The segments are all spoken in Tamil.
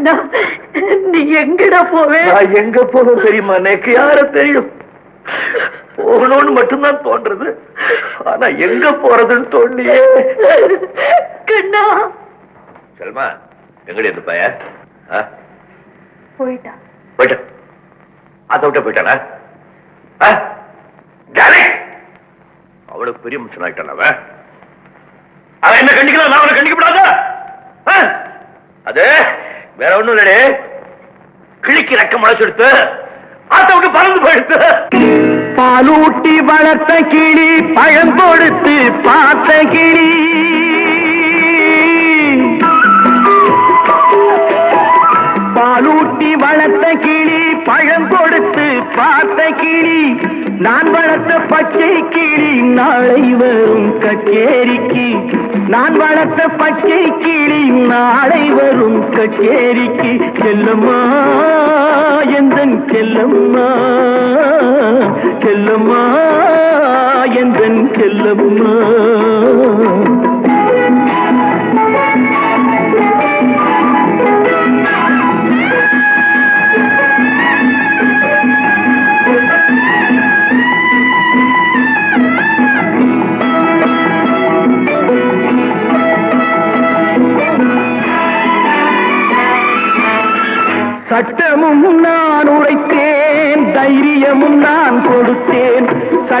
கண்ணா நீ எங்கடா போவே? நான் எங்க போகணும் தெரியுமா? எனக்கு யார தெரியும்? போகணும்னு மட்டும்தான் தோன்றது. ஆனா எங்க போறதுன்னு தோண்டியே கண்ணா. செல்மா எங்கடி இந்த பையன் ஆ? போயிட்டா. போயிட்டான் அதை விட்ட போயிட்டானா! அவளுக்கு பெரிய மனுஷன் ஆயிட்டான் அவன்? அவன் என்ன கண்டிக்கலாம்? நான் அவனை கண்டிக்கப்படாதா? அது வேற ஒண்ணும் இல்லடே. கிழிக்கு ரக்க முளைச்செடுத்து ஆத்த பறந்து போயிடுத்து. பாலூட்டி வளர்த்த கிளி பழம் கொடுத்து பார்த்த கிளி. பாலூட்டி வளர்த்த கிளி பழம் கொடுத்து பார்த்த கிளி. நான் வளர்த்த பச்சை கிளி நாளை வரும் கச்சேரிக்கு. நான் வளர்த்த பச்சை கிளி நாளை வரும் கச்சேரிக்கு செல்லம்மா எந்த செல்லம்மா செல்லம்மா எந்த செல்லம்மா.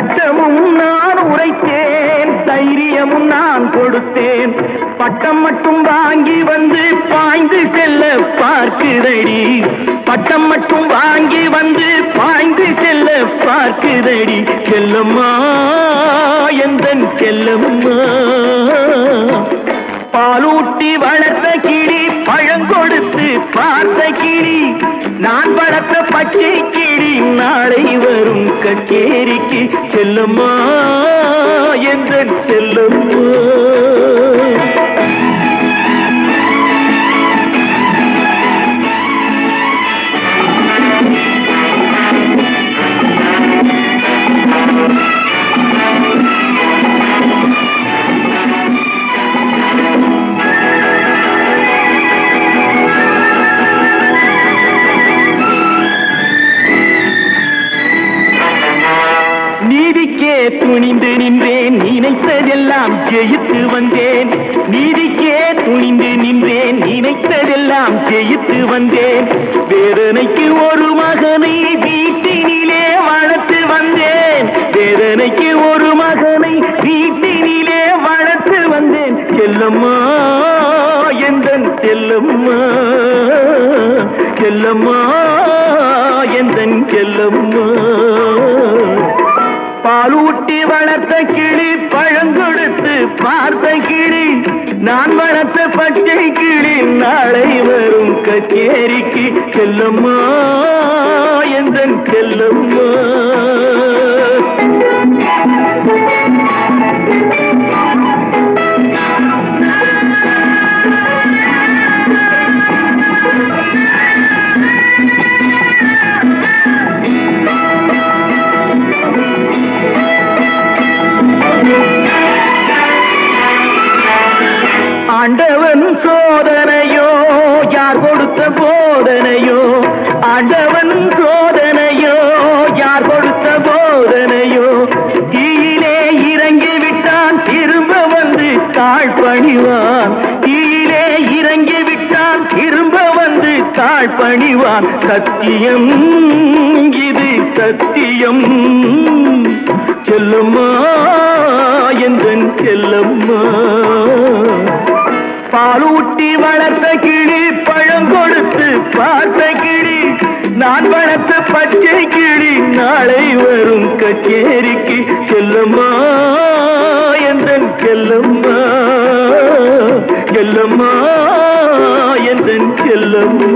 சட்டமும் நான் உரைத்தேன் தைரியமும் நான் கொடுத்தேன். பட்டம் மட்டும் வாங்கி வந்து பாய்ந்து செல்ல பார்க்குதடி. பட்டம் மட்டும் வாங்கி வந்து பாய்ந்து செல்ல பார்க்குதடி. செல்லம்மா எந்தன் செல்லம்மா பாலூட்டி வளர்த்த கிளி பழங்கொடுத்து பார்த்த கிளி. நான் வளர்த்த பச்சை கிளி நாளை வரும் கச்சேரிக்கு செல்லுமா என்ற செல்லுமா துணிந்து நின்றேன் நினைத்ததெல்லாம் ஜெயித்து வந்தேன். நீதிக்கே துணிந்து நின்றேன் நினைத்ததெல்லாம் ஜெயித்து வந்தேன். வேதனைக்கு ஒரு மகனை வீட்டினிலே வளர்த்து வந்தேன். வேதனைக்கு ஒரு மகனை வீட்டினிலே வளர்த்து வந்தேன். செல்லம்மா எந்தன் செல்லம்மா செல்லம்மா எந்தன் செல்லம்மா. பாலூட்டி வளர்த்த கிளி பழங்கொடுத்து பார்த்த கிளி. நான் வளர்த்த பச்சை கிளி நாளை வரும் கச்சேரிக்கு செல்லம்மா எந்தன் செல்லம்மா. ஆண்டவன் சோதனையோ யார் கொடுத்த போதனையோ தீயிலே இறங்கி விட்டான் திரும்ப வந்து தாழ் பணிவான் தீயிலே இறங்கி விட்டான் திரும்ப வந்து தாழ் பணிவான் சத்தியம் இது சத்தியம். செல்லம்மா என்றன் செல்லம்மா பாலூட்டி வளர்த்த கிளி பழம் கொடுத்து பார்த்த நான் வளர்த்த பச்சை கிளி நாளை வரும் கச்சேரிக்கு செல்லம்மா எந்தன் செல்லம்மா செல்லம்மா எந்தன் செல்லம்மா.